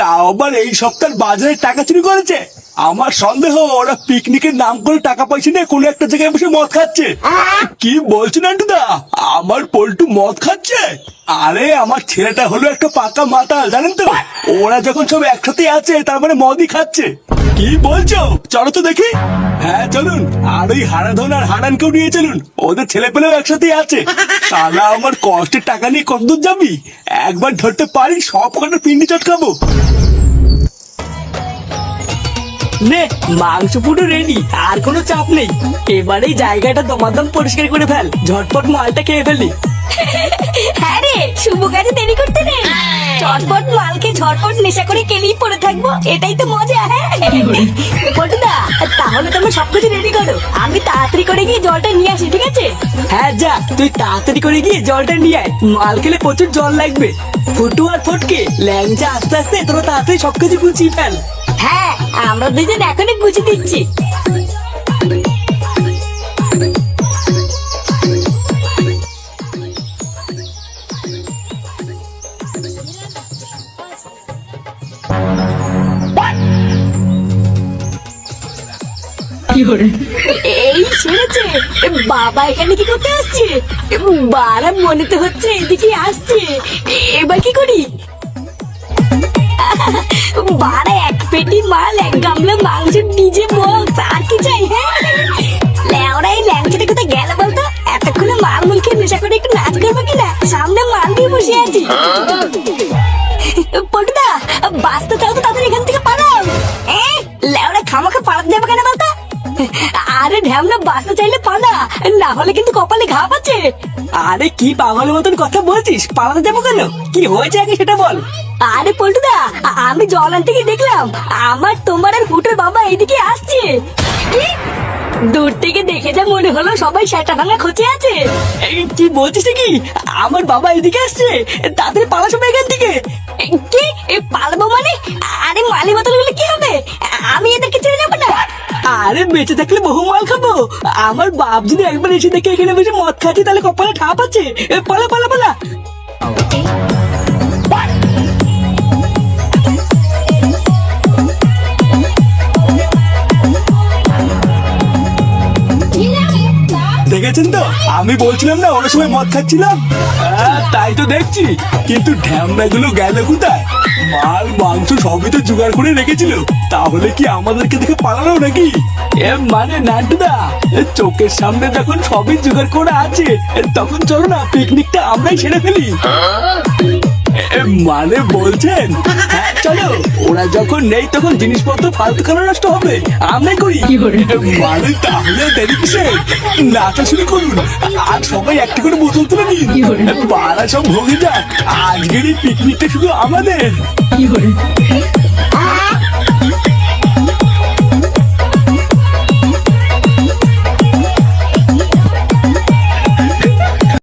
তাও আবার এই সপ্তাহ বাজারে টাকা চুরি করেছে? আমার সন্দেহ, ওরা পিকনিকের নাম করে টাকা পয়সা নিয়ে কোনো একটা জায়গায় বসে মদ খাচ্ছে। কি বলছেন নান্টুদা আমার পল্টু মদ খাচ্ছে? আরে, আমার ছেলেটা হলো একটা পাকা মাতাল, জানেন তো? ওরা যখন সব একসাথে আছে, তার মানে মদই খাচ্ছে। কি বলছো? চলো তো দেখি। হ্যাঁ চলুন। আর ওই হারাধন আর হারানকেও নিয়ে চলুন। ওদের ছেলে পেলেও একসাথে আছে। শালা আমার কষ্টের টাকা নিয়ে কতদূর যাবি? একবার ধরতে পারি সব কটা পিন্ডি চটকাবো। নে, মাংস পুরো রেডি আর কোনো চাপ নেই। এবারে জায়গাটা দমাদম পরিষ্কার করে ফেল। ঝটপট মালটা খেয়ে ফেলি। হ্যাঁ রে শুভ কাজে দেরি করতে নেই। চটপট মালকে ঝটপট নেশা করে কেলেই পড়ে থাকব এটাই তো মজা হ্যাঁ? পটুদা তাহলে তোমরা সবকিছু রেডি করো। আমি তাড়াতাড়ি করে গিয়ে জলটা নিয়ে আসি ঠিক আছে? হ্যাঁ যা তুই তাড়াতাড়ি করে গিয়ে জলটা নিয়ে আয়। মাল খেলে প্রচুর জল লাগবে। ফুটু আর ফটকে ল্যাংচা আস্তে আস্তে তোরা তাড়াতাড়ি সবকিছু গুছিয়ে ফেল। হ্যাঁ আমরা দুজন এখনই গুছিয়ে দিচ্ছি। এই ছেড়েছে বাবা এখানে কি করতে আসছে? বারা মনে তো হচ্ছে এদিকে আসছে। এবার কি করি? বারা এক পেটি মাল, এক গামলা মাংস ডিজে বক্স ঢ্যামনা বাঁচতে চাইলে পালা না। হলে কিন্তু কপালে ঘা পাচ্ছে। আরে কি পাগলের মতন কথা বলছিস? পালাতে যাব কেন? কি হয়েছে আগে সেটা বল। আরে পল্টুদা আমি জল আনতে গিয়ে দেখলাম। আমার তোমার আর ফুটোর বাবা এইদিকে আসছে। কি? দূর থেকে দেখে যা মনে হলো সবাই সেটা ভাঙা খোঁচে আছে। কি বলছিস কি আমার বাবা এদিকে আসছে। তাদের পালা সময় এখান আরে বেঁচে থাকলে বহু মাল খাব। আমার বাপ যদি একবার এসে দেখে এখানে বসে মদ খাচ্ছে, তাহলে কপালে ঠাপ আছে। পালা পালা পালা। দেখেছেন তো? আমি বলছিলাম না অনেক সময় মদ খাচ্ছিলাম। হ্যাঁ, তাই তো দেখছি। কিন্তু ঢ্যামনা গুলো কোথায়? মাল মাংস সবই তো জোগাড় করে রেখেছিল। তাহলে কি আমাদেরকে দেখে পালানো নাকি? এ মানে নাটুদা চোখের সামনে যখন সবই জোগাড় করে আছে তখন চলো না পিকনিকটা আমরাই সেরে ফেলি। মানে বলছেন? হ্যাঁ চলো ওরা যখন নেই তখন জিনিসপত্র ফালতু খানা নষ্ট হবে। আমরাই করি। মানে তাহলে দেরি কিসে নাচা শুরু করুন। আর সবাই একটা করে বোতল তুলে নিন। পাড়া সব ভোগে যাক। আজকের এই পিকনিকটা শুধু আমাদের।